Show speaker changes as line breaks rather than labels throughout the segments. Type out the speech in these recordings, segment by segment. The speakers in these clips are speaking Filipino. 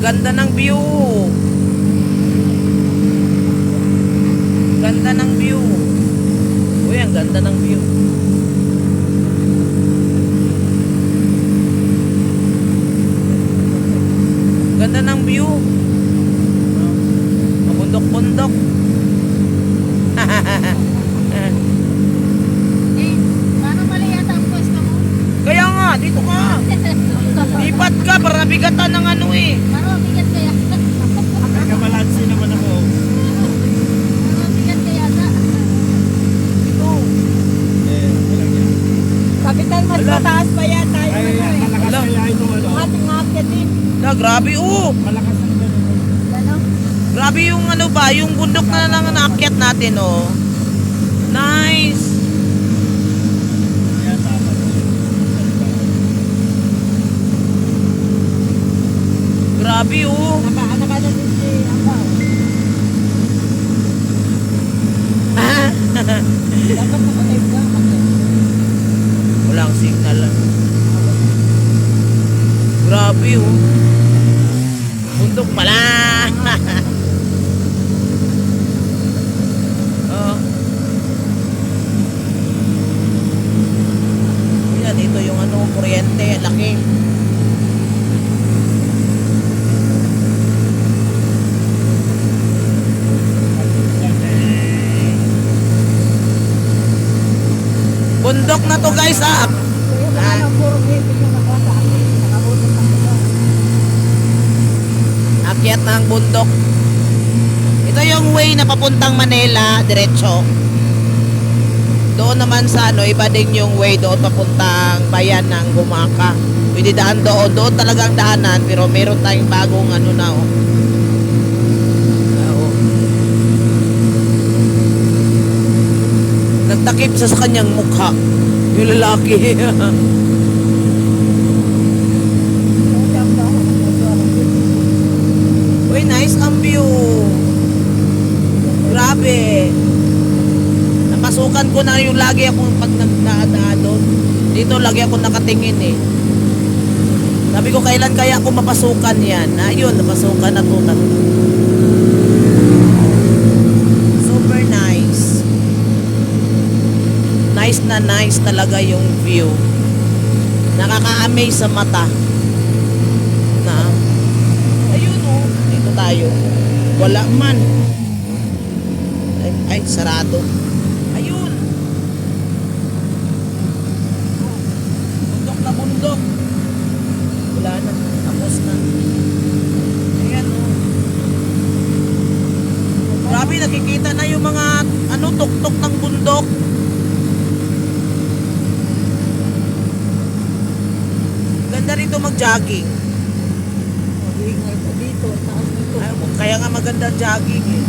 ganda ng view. Ganda ng view. Uy, ang ganda ng view. Ganda ng view. Mabundok-bundok.
Eh?
Kaya nga, dito ka. Para nabigatan ng ano eh.
Paano bigat kaya?
Nagkabalansi naman ako.
Paano bigat kaya sa?
Ito.
Eh, walang yan.
Kapitan, mas
Ala.
mataas pa yan tayo.
Ay,
ano eh.
malakas
Wala.
kaya ito ano.
Yung ating akit din.
Na, grabe oh.
Malakas ang ganun.
Ano?
Grabe yung ano ba, yung bundok na lang naakyat natin oh. Nice.
Kaya dapat.
Grabe oh.
Naka, naka na din si Ambaw. Dapat nakatay ka.
Walang signal. Grabe oh. Bundok pala. oh. Yan, dito yung ano, kuryente, laki. Bundok na to guys ah.
Nakuha sa akin. Nakabutot ang.
Akyat bundok. Ito yung way na papuntang Manila, diretso. Doon naman sa ano, iba din yung way doon papuntang bayan ng Gumaka. Pwede daan doon. Doon talagang daanan, pero meron tayong bagong ano na oh. Ah, oh. Siya sa kanyang mukha. Yung lalaki.
Ako.
Uy, nice ang view. Grabe. Napasukan ko na yung lagi akong pag nagdaan doon. Dito lagi ako nakatingin eh. Sabi ko, kailan kaya ako mapasukan yan? Ayun, napasukan na to. Super nice. Nice na nice talaga yung view. Nakaka-amaze sa mata. Na, Ayun oh. Dito tayo. Wala man. Ay, ay sarado. Ayun. Bundok na bundok. Wala na. Tapos na. Ayan oh. Grabe, nakikita na yung mga ano, tuktok ng bundok. Ganda rito mag-jogging.
Maghihingay pa dito. Taas nito.
Ay, kaya nga maganda jogging eh.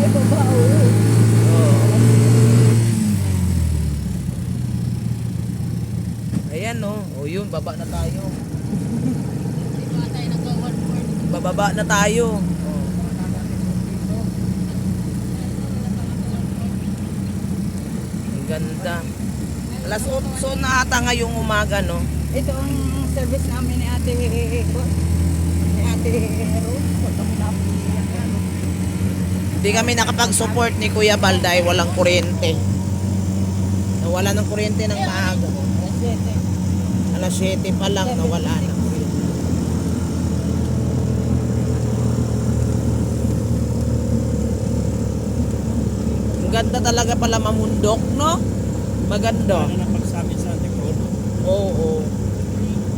Ay, baba. Oo.
Oo. Ayan. O yun, baba na tayo. Bababa na tayo. Oh. Ang ganda. Alas 8 na ata ngayong umaga no.
Ito ang service namin ni Ate ni Ate.
Hindi kami nakapag-support ni Kuya Bal dahil walang kuryente. Nawala ng kuryente ng maaga. Alas 7 pa lang nawala na. Ang ganda talaga pala mamundok, no? Maganda.
Ano na pagsabi sa likod.
Oo, oo.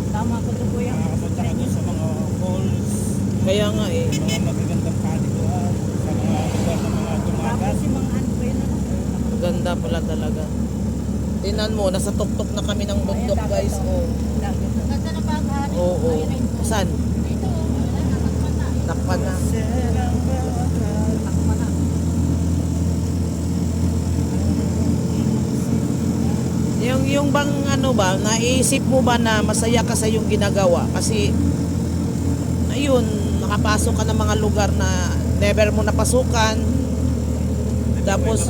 Tama ko to kuya.
Makakapunta ka doon sa mga falls,
Kaya nga eh.
mga magagandang paliguan, sa mga lugar ng mga dumagat.
Tapos si Mang ano yun? ano?
Ang ganda pala talaga. Tinan mo, nasa tuktok na kami ng bundok, guys. Oh.
Ang ganda ng paghari.
Oo, oo. Saan?
Dito, wala na, takpan na.
Takpan na.
Takpan na.
Yung, bang ano ba, naisip mo ba na masaya ka sa yung ginagawa? Kasi, ayun, nakapasok ka ng mga lugar na never mo napasukan. Tapos,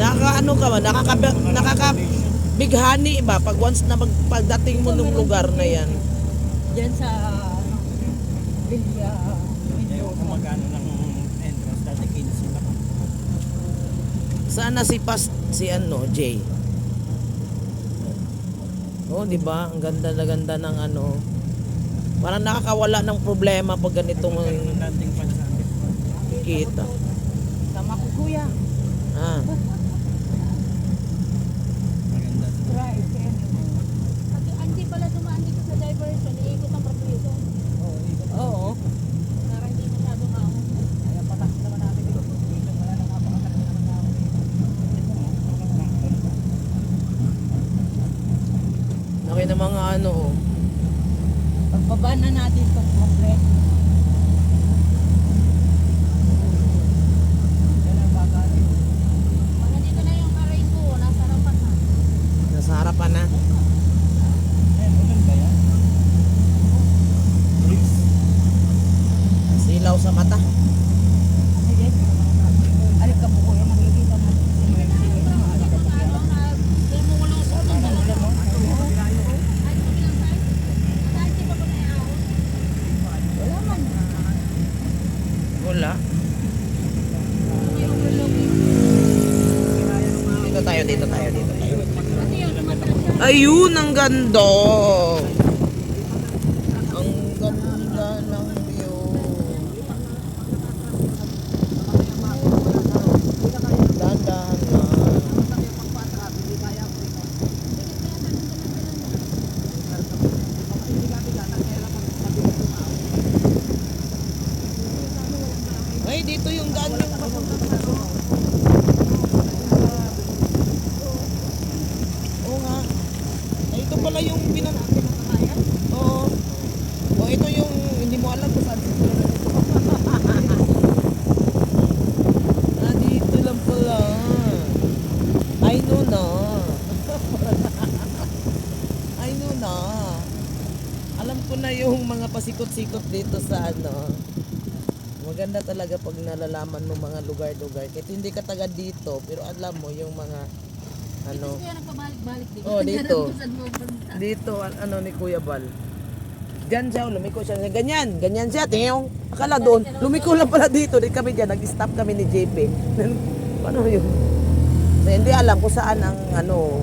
nakaka ano ka ba? Nakaka, nakaka, Bighani ba? Pag once na mag, pagdating mo ng lugar na yan.
Diyan sa ano, Villa
Sana si Pas, si ano, Jay. Oh, di ba? Ang ganda na ganda ng ano. Parang nakakawala ng problema pag ganitong
Yung dating pansabi.
kita.
Tama ko kuya.
Ah.
Maganda.
Try.
Pag hindi pala dumaan dito sa diversion, iikot ang probinsya.
Oo.
Para hindi masyadong ako.
Kaya patak naman natin dito. Dito wala nang napakatagal naman na ako.
Laki ng mga ano. oh.
Pagbaba na natin itong complex. Yan ang bagay.
Pag nandito na yung aray ko, nasa harapan na.
Harapan na.
Eh, ulan ba yan? Breeze.
Silaw sa mata.
Sige. Alik ka po kuya, makikita mo. Si Mercy. Alik ka po kuya.
Ano na, bumulusok na talaga. Ay, kabilang side? Side, di ba ba may ahon?
Wala man.
Wala.
May overlooking.
Dito tayo, dito tayo, dito tayo. Ayun, ang ganda. Ang ganda ng view. Dahan-dahan lang. Ay, dito yung daan yung Oo nga. Ay, ito pala yung pinan... Oo. O, ito yung hindi mo alam kung saan. ah, dito lang pala. I know na. I know na. Alam ko na yung mga pasikot-sikot dito sa ano. Maganda talaga pag nalalaman mo mga lugar-lugar. Kahit hindi ka taga dito, pero alam mo yung mga ano.
Dito.
Oh, dito.
Kung saan mo punta.
Dito, an- ano ni Kuya Bal. Diyan siya, lumiko siya. Ganyan, ganyan siya. Tingin akala doon. Lumiko lang pala dito. Di kami dyan, nag-stop kami ni JP. Paano yun? So, hindi alam kung saan ang ano,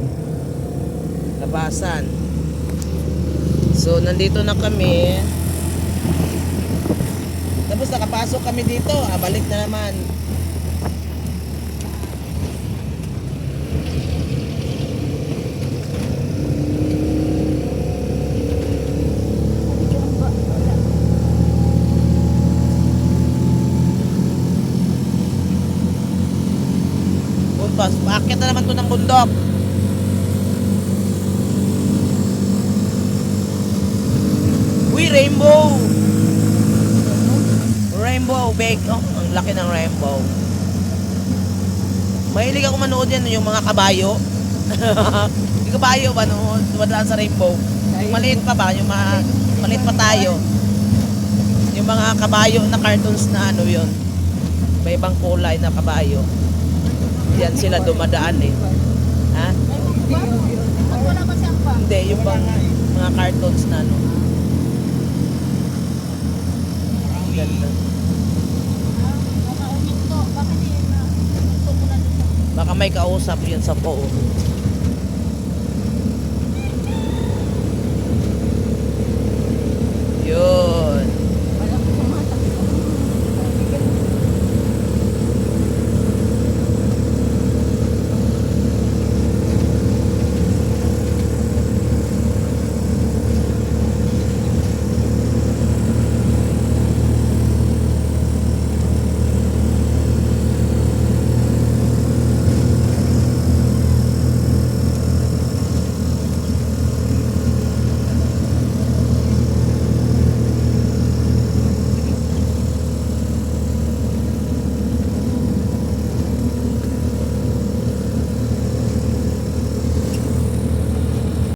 labasan. So, nandito na kami. Tapos nakapasok kami dito. Ah, balik na naman. Puntos. Paakit na naman to ng bundok. Uy, rainbow! Rainbow bake. Oh, ang laki ng rainbow. Mahilig ako manood yan yung mga kabayo. yung kabayo ba no? Dumadaan sa rainbow. Yung maliit pa ba? Yung mga maliit pa tayo. Yung mga kabayo na cartoons na ano yun. May ibang kulay na kabayo. Yan sila dumadaan eh. Ha?
Pag wala ba siyang bang?
Hindi, yung bang mga cartoons na ano. Ang Ganda. Baka may kausap yun sa phone.